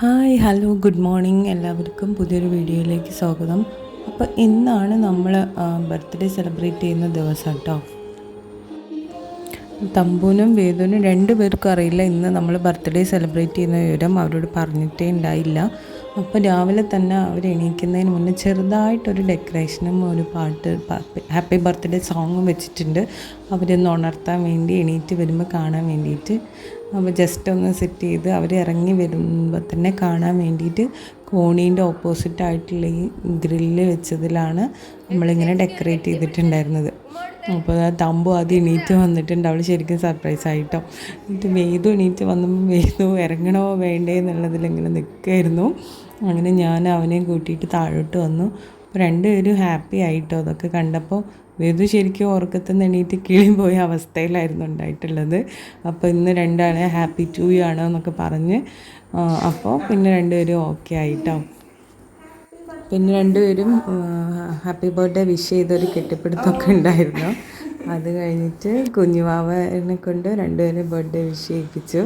Hi hello good morning. എല്ലാവർക്കും പുതിയൊരു വീഡിയോയിലേക്ക് സ്വാഗതം. അപ്പോൾ ഇന്നാണ് നമ്മൾ ബർത്ത്ഡേ സെലിബ്രേറ്റ് ചെയ്യുന്ന ദിവസം കേട്ടോ തമ്പൂനും വേദുനും രണ്ട് പേർക്കും അറിയില്ല ഇന്ന് നമ്മൾ ബർത്ത്ഡേ സെലിബ്രേറ്റ് ചെയ്യുന്ന വിവരം അവരോട് പറഞ്ഞിട്ടേ ഉണ്ടായില്ല. അപ്പോൾ രാവിലെ തന്നെ അവർ എണീക്കുന്നതിന് മുന്നേ ചെറുതായിട്ടൊരു ഡെക്കറേഷനും ഒരു പാട്ട് ഹാപ്പി ബർത്ത്ഡേ സോങ്ങും വെച്ചിട്ടുണ്ട്. അവരൊന്ന് ഉണർത്താൻ വേണ്ടി എണീറ്റ് വരുമ്പോൾ കാണാൻ വേണ്ടിയിട്ട്. അപ്പോൾ ജസ്റ്റ് ഒന്ന് സെറ്റ് ചെയ്ത് അവർ ഇറങ്ങി വരുമ്പോൾ തന്നെ കാണാൻ വേണ്ടിയിട്ട് കോണീന്റെ ഓപ്പോസിറ്റ് ആയിട്ടുള്ള ഈ ഗ്രില്ല് വെച്ചതിലാണ് നമ്മളിങ്ങനെ ഡെക്കറേറ്റ് ചെയ്തിട്ടുണ്ടായിരുന്നത്. അപ്പോൾ തമ്പു അത് എണീറ്റ് വന്നിട്ടുണ്ട്. അവൾ ശരിക്കും സർപ്രൈസ് ആയിട്ടോ. എന്നിട്ട് വേദു എണീറ്റ് വന്നപ്പോൾ വേദു ഇറങ്ങണോ വേണ്ടേ എന്നുള്ളതിൽ ഇങ്ങനെ നിൽക്കുമായിരുന്നു അങ്ങനെ ഞാൻ അവനെയും കൂട്ടിയിട്ട് താഴോട്ട് വന്നു. രണ്ടുപേരും ഹാപ്പി ആയിട്ടോ അതൊക്കെ കണ്ടപ്പോൾ വേദു ശരിക്കും ഉറക്കത്തിൽ നിന്ന് എണീറ്റ് പോയ അവസ്ഥയിലായിരുന്നു ഉണ്ടായിട്ടുള്ളത്. അപ്പോൾ ഇന്ന് രണ്ടാളെ ഹാപ്പി ടു ആണ് എന്നൊക്കെ പറഞ്ഞ് അപ്പോൾ പിന്നെ രണ്ടുപേരും ഓക്കെ ആയിട്ടോ. പിന്നെ രണ്ടുപേരും ഹാപ്പി ബർത്ത്ഡേ വിഷ് ചെയ്തൊരു കെട്ടിപ്പിടുത്തമൊക്കെ ഉണ്ടായിരുന്നു. അത് കഴിഞ്ഞിട്ട് കുഞ്ഞുവാവനെ കൊണ്ട് രണ്ടുപേരും ബർത്ത്ഡേ വിഷ് ചെയ്യിപ്പിച്ചു.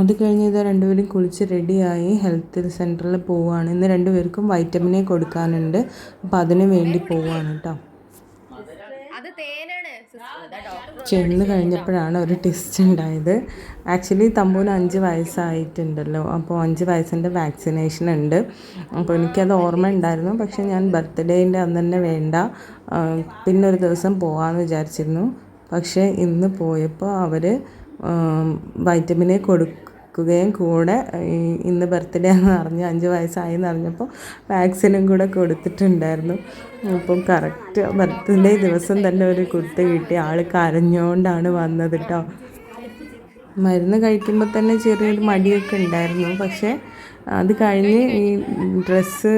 അത് കഴിഞ്ഞ് ഇത് രണ്ടുപേരും കുളിച്ച് റെഡിയായി ഹെൽത്ത് സെന്ററിൽ പോവുകയാണ് ഇന്ന് രണ്ടുപേർക്കും വൈറ്റമിനെ കൊടുക്കാനുണ്ട്. അപ്പോൾ അതിന് വേണ്ടി പോവുകയാണ് കേട്ടോ ചെന്ന് കഴിഞ്ഞപ്പോഴാണ് ഒരു ടെസ്റ്റ് ഉണ്ടായത്. ആക്ച്വലി തമ്പൂന് അഞ്ച് വയസ്സായിട്ടുണ്ടല്ലോ. അപ്പോൾ അഞ്ച് വയസ്സിന്റെ വാക്സിനേഷൻ ഉണ്ട്. അപ്പോൾ എനിക്കത് ഓർമ്മ ഉണ്ടായിരുന്നു. പക്ഷേ ഞാൻ ബർത്ത്ഡേന്റെ അന്ന് തന്നെ വേണ്ട. പിന്നെ ഒരു ദിവസം പോകാമെന്ന് വിചാരിച്ചിരുന്നു. പക്ഷേ ഇന്ന് പോയപ്പോൾ അവർ വൈറ്റമിനെ കൊടുക്കുകയും കൂടെ ഇന്ന് ബർത്ത്ഡേ എന്ന് അറിഞ്ഞ് അഞ്ച് വയസ്സായി എന്ന് അറിഞ്ഞപ്പോൾ വാക്സിനും കൂടെ കൊടുത്തിട്ടുണ്ടായിരുന്നു. അപ്പം കറക്റ്റ് ബർത്ത്ഡേ ദിവസം തന്നെ ഒരു കുത്ത് കിട്ടി. ആൾ കരഞ്ഞുകൊണ്ടാണ് വന്നത് കേട്ടോ മരുന്ന് കഴിക്കുമ്പോൾ തന്നെ ചെറിയൊരു മടിയൊക്കെ ഉണ്ടായിരുന്നു. പക്ഷേ അത് കഴിഞ്ഞ് ഈ ഡ്രസ്സ്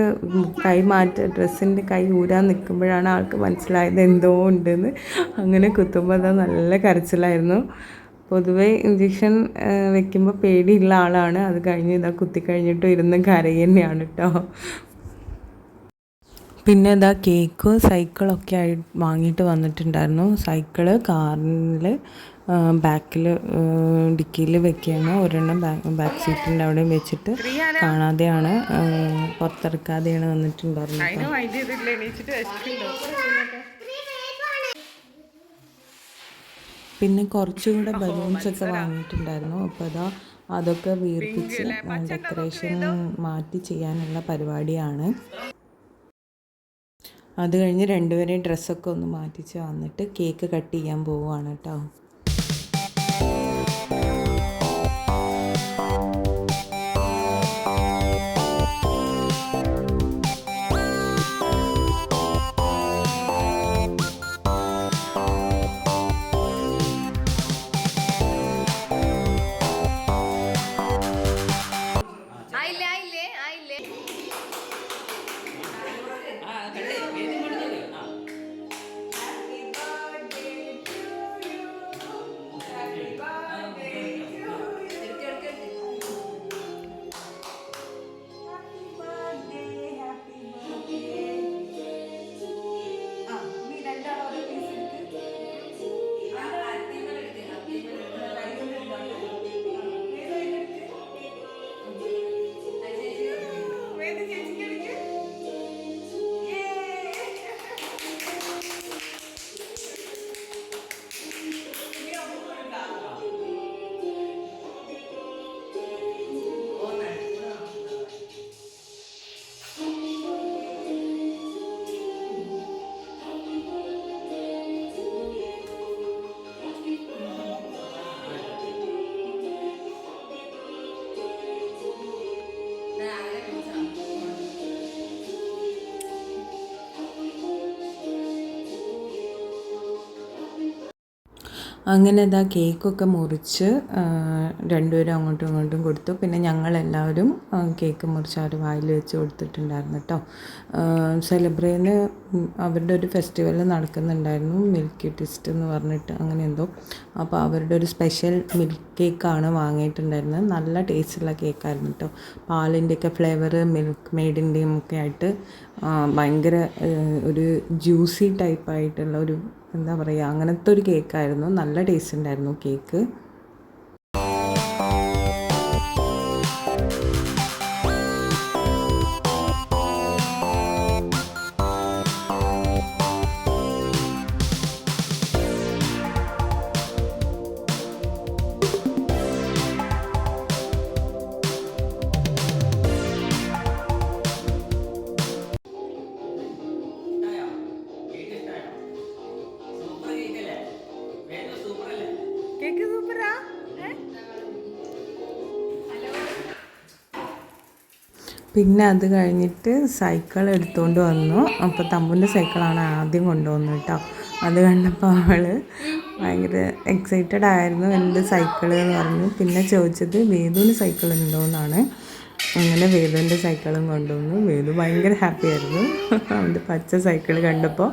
കൈ മാറ്റ ഡ്രസ്സിന്റെ കൈ ഊരാൻ നിൽക്കുമ്പോഴാണ് ആൾക്ക് മനസ്സിലായത് എന്തോ ഉണ്ടെന്ന്. അങ്ങനെ കുത്തുമ്പോൾ അത് നല്ല കരച്ചിലായിരുന്നു. പൊതുവേ ഇഞ്ചക്ഷൻ വെക്കുമ്പോൾ പേടിയുള്ള ആളാണ്. അത് കഴിഞ്ഞ് ഇതാ കുത്തിക്കഴിഞ്ഞിട്ട് ഇരുന്ന് കരയി തന്നെയാണ് കേട്ടോ പിന്നെ ഇതാ കേക്ക് സൈക്കിളൊക്കെ ആയി വാങ്ങിയിട്ട് വന്നിട്ടുണ്ടായിരുന്നു. സൈക്കിൾ കാറിൽ ബാക്കിൽ ഡിക്കിയിൽ വെക്കുകയാണ്. ഒരെണ്ണം ബാക്ക് ബാക്ക് സീറ്റിന്റെ അവിടെയും വെച്ചിട്ട് കാണാതെയാണ് പുറത്തിറക്കാതെയാണ് വന്നിട്ടുണ്ടായിരുന്നത് പിന്നെ കുറച്ചുകൂടെ ബലൂൺസ് ഒക്കെ വാങ്ങിയിട്ടുണ്ടായിരുന്നു. അപ്പോൾ അതാ അതൊക്കെ വീർപ്പിച്ച് ഡെക്കറേഷൻ മാറ്റി ചെയ്യാനുള്ള പരിപാടിയാണ്. അത് കഴിഞ്ഞ് രണ്ടുപേരെയും ഡ്രസ്സൊക്കെ ഒന്ന് മാറ്റിച്ച് വന്നിട്ട് കേക്ക് കട്ട് ചെയ്യാൻ പോവുകയാണ് കേട്ടോ. അങ്ങനെ ഇതാ കേക്കൊക്കെ മുറിച്ച് രണ്ടുപേരും അങ്ങോട്ടും ഇങ്ങോട്ടും കൊടുത്തു. പിന്നെ ഞങ്ങളെല്ലാവരും കേക്ക് മുറിച്ച് അവർ വായിൽ വെച്ച് കൊടുത്തിട്ടുണ്ടായിരുന്നു കേട്ടോ സെലിബ്രേന് അവരുടെ ഒരു ഫെസ്റ്റിവൽ നടക്കുന്നുണ്ടായിരുന്നു മിൽക്കി ടിസ്റ്റ് എന്ന് പറഞ്ഞിട്ട് അങ്ങനെ എന്തോ. അപ്പോൾ അവരുടെ ഒരു സ്പെഷ്യൽ മിൽക്ക് കേക്കാണ് വാങ്ങിയിട്ടുണ്ടായിരുന്നത്. നല്ല ടേസ്റ്റുള്ള കേക്കായിരുന്നു കേട്ടോ പാലിന്റെയൊക്കെ ഫ്ലേവർ മിൽക്ക് മെയ്ഡിന്റെയും ഒക്കെ ആയിട്ട് ഭയങ്കര ഒരു ജ്യൂസി ടൈപ്പായിട്ടുള്ള ഒരു എന്താ പറയുക അങ്ങനത്തെ ഒരു കേക്കായിരുന്നു നല്ല ടേസ്റ്റ് ഉണ്ടായിരുന്നു കേക്ക് പിന്നെ അത് കഴിഞ്ഞിട്ട് സൈക്കിൾ എടുത്തുകൊണ്ട് വന്നു. അപ്പോൾ തമ്പുന്റെ സൈക്കിളാണ് ആദ്യം കൊണ്ടുവന്നത് കേട്ടോ. അത് കണ്ടപ്പോൾ അവൾ ഭയങ്കര എക്സൈറ്റഡ് ആയിരുന്നു എന്റെ സൈക്കിൾ എന്ന് പറഞ്ഞു. പിന്നെ ചോദിച്ചത് വേദുവിന് സൈക്കിൾ ഉണ്ടോ എന്നാണ്. അങ്ങനെ വേദുവിന്റെ സൈക്കിളും കൊണ്ടുവന്നു. വേദു ഭയങ്കര ഹാപ്പി ആയിരുന്നു. അവന്റെ പച്ച സൈക്കിൾ കണ്ടപ്പോൾ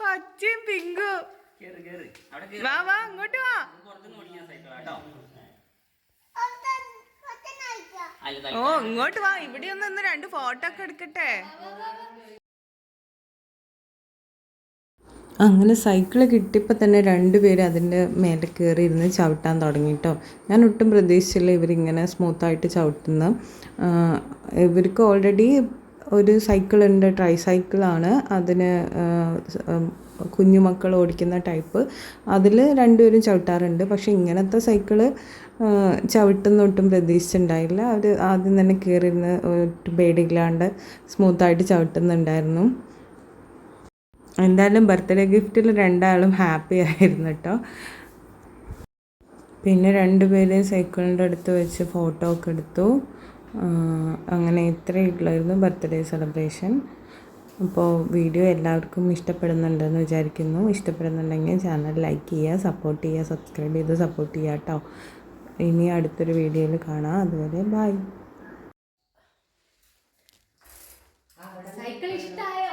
പച്ചയും പിങ്കും. വാ വാ അങ്ങോട്ട് വാ. ഓ ഇങ്ങോട്ട് വാ. ഇവിടെ ഒന്ന് ഒന്ന് രണ്ട് ഫോട്ടോ ഒക്കെ എടുക്കട്ടെ. അങ്ങനെ സൈക്കിൾ കിട്ടിയപ്പോൾ തന്നെ രണ്ടുപേരും അതിന്റെ മേലെ കയറി ഇരുന്ന് ചവിട്ടാൻ തുടങ്ങി കേട്ടോ ഞാൻ ഒട്ടും പ്രതീക്ഷിച്ചില്ല ഇവരിങ്ങനെ സ്മൂത്തായിട്ട് ചവിട്ടുന്ന. ഇവർക്ക് ഓൾറെഡി ഒരു സൈക്കിളുണ്ട് ട്രൈ സൈക്കിളാണ് അതിന് കുഞ്ഞുമക്കൾ ഓടിക്കുന്ന ടൈപ്പ്. അതിൽ രണ്ടുപേരും ചവിട്ടാറുണ്ട്. പക്ഷേ ഇങ്ങനത്തെ സൈക്കിൾ ചവിട്ടുന്നൊട്ടും പ്രതീക്ഷിച്ചിട്ടുണ്ടായില്ല. അവർ ആദ്യം തന്നെ കയറിയിരുന്ന് ഒട്ടും പേടിയില്ലാണ്ട് സ്മൂത്തായിട്ട് ചവിട്ടുന്നുണ്ടായിരുന്നു. എന്തായാലും ബർത്ത്ഡേ ഗിഫ്റ്റിൽ രണ്ടാളും ഹാപ്പി ആയിരുന്നു കേട്ടോ പിന്നെ രണ്ടുപേരെയും സൈക്കിളിന്റെ അടുത്ത് വെച്ച് ഫോട്ടോ ഒക്കെ എടുത്തു. അങ്ങനെ ഇത്രയേ ഉള്ളായിരുന്നു ബർത്ത്ഡേ സെലിബ്രേഷൻ. അപ്പോൾ വീഡിയോ എല്ലാവർക്കും ഇഷ്ടപ്പെടുന്നുണ്ടെന്ന് വിചാരിക്കുന്നു. ഇഷ്ടപ്പെടുന്നുണ്ടെങ്കിൽ ചാനൽ ലൈക്ക് ചെയ്യുക സപ്പോർട്ട് ചെയ്യുക സബ്സ്ക്രൈബ് ചെയ്ത് സപ്പോർട്ട് ചെയ്യുക കേട്ടോ ഇനി അടുത്തൊരു വീഡിയോയിൽ കാണാം. അതുവരെ ബൈ. സൈക്കിൾ ഇഷ്ടമായ